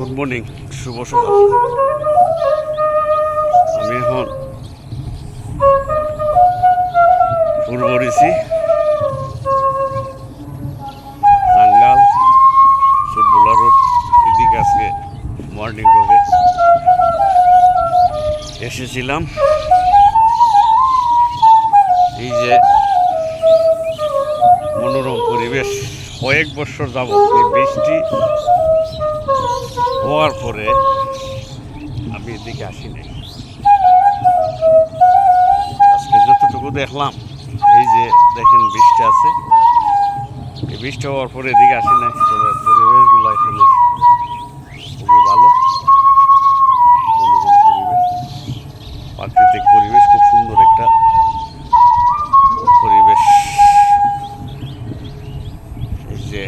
Good morning শুভ সকাল আমি এখন পূর্বরিছি টাঙ্গাল সুটবোলা রোড, এদিকে আজকে মর্নিং করে এসেছিলাম। এই যে মনোরম পরিবেশ, কয়েক বছর যাবত এই বৃষ্টি হওয়ার পরে আমি এদিকে আসি নাই। আজকে যতটুকু দেখলাম, এই যে দেখেন বৃষ্টি আছে। এই বৃষ্টি হওয়ার পরে এদিকে আসি নাই, তবে পরিবেশগুলো এখানে খুবই ভালো। অনুকূল পরিবেশ। প্রাকৃতিক পরিবেশ, খুব সুন্দর একটা পরিবেশ। এই যে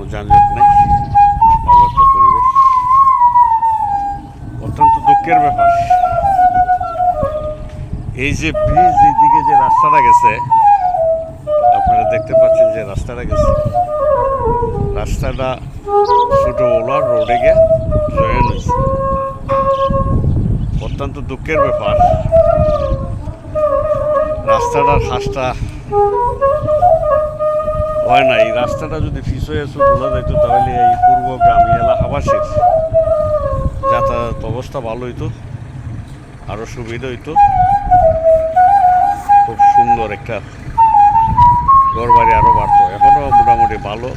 কোনো যানজট নেই, ভালো একটা পরিবেশ। অত্যন্ত দুঃখের ব্যাপার। এই যে ব্রিজ এইদিকে যে রাস্তাটা গেছে, আপনারা দেখতে পাচ্ছেন যে রাস্তাটা গেছে। রাস্তাটা ছোটো ওলার রোডে গিয়ে জয়েন হয়েছে। অত্যন্ত দুঃখের ব্যাপার। রাস্তাটার হাসটা হয় না, এই রাস্তাটা যদি ফিস হয়ে বলা যাইতো তাহলে এই পূর্ব গ্রামীণ এলাকাবাসীর যাতায়াত অবস্থা ভালো হইতো আরও সুবিধা হইতো। খুব সুন্দর একটা ঘরবাড়ি আরও বাড়তো এখনও মোটামুটি ভালো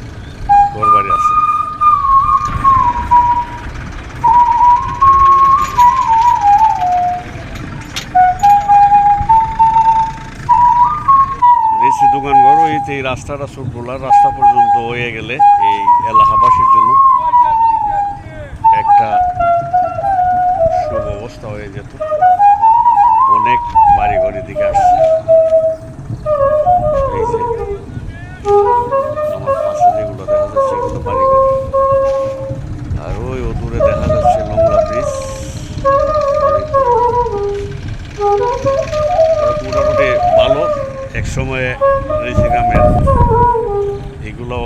ঘরবাড়ি ঘর হইতে এই রাস্তাটা ছোটবেলার রাস্তা পর্যন্ত হয়ে গেলে এই এলাকাবাসীর জন্য একটা সুব্যবস্থা হয়ে যেত। অনেক বাড়ি ঘরের দিকে আসছে সময়ে ঋষিকামের এগুলো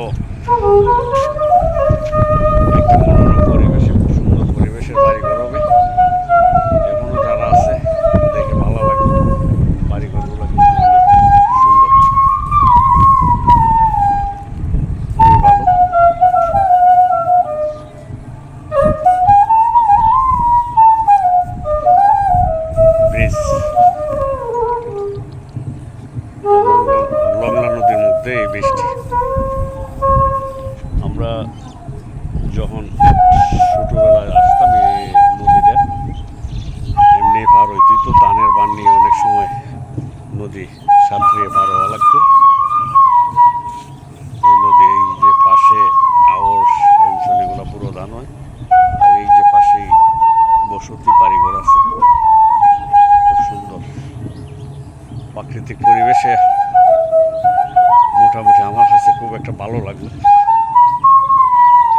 মোটামুটি আমার কাছে খুব একটা ভালো লাগল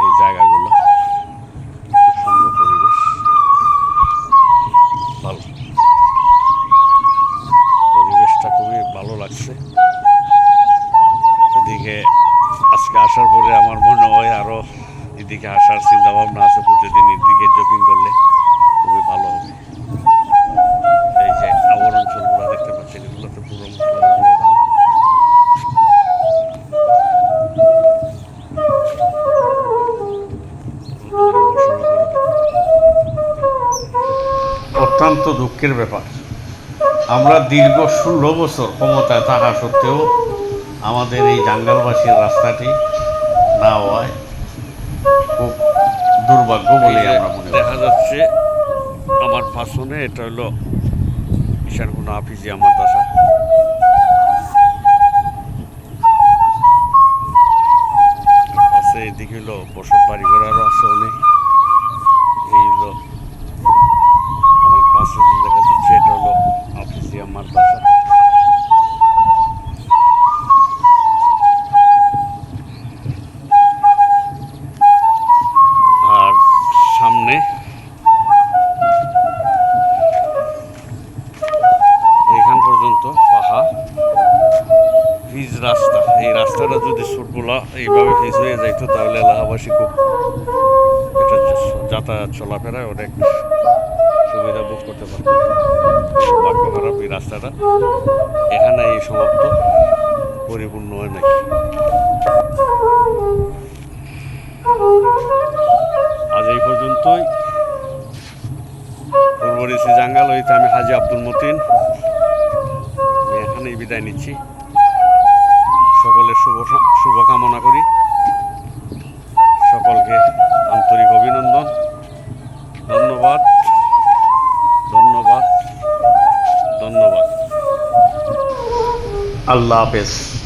এই জায়গাগুলো। পরিবেশ। পরিবেশটা খুবই ভালো লাগছে। এদিকে আজকে আসার পরে আমার মনে হয় আরও এদিকে আসার চিন্তা ভাবনা আছে প্রতিদিন এদিকে জগিং করলে। অত্যন্ত দুঃখের ব্যাপার। আমরা দীর্ঘ ষোলো বছর ক্ষমতায় থাকা সত্ত্বেও আমাদের এই জাঙ্গালবাসীর রাস্তাটি না হওয়ায় খুব দুর্ভাগ্য বলে আমরা মনে দেখা যাচ্ছে আমার পাশনে এটা হলো ঈশানকুনা হাফিজিয়া মাদ্রাসা পাশে এদিকে হলো বসত বাড়ি ঘোরারও আছে অনেক। যদি ছোটগুলা এইভাবে পিচ হয়ে যাইতো, তাহলে এলাকাবাসী খুব এটা যাতায়াত চলাফেরায় অনেক সুবিধা ভোগ করতে পারতো। ভাগ্য খারাপ এই রাস্তাটা এখানে এই সমাপ্ত। পরিপূর্ণ হয় নাকি? আজ এই পর্যন্তই। পূর্বরিসি জাঙ্গাল হইতে আমি হাজি আব্দুল মতিন। এখানেই বিদায় নিচ্ছি। সকলের শুভ শুভকামনা করি। সকলকে আন্তরিক অভিনন্দন। ধন্যবাদ। ধন্যবাদ। ধন্যবাদ। আল্লাহ হাফেজ।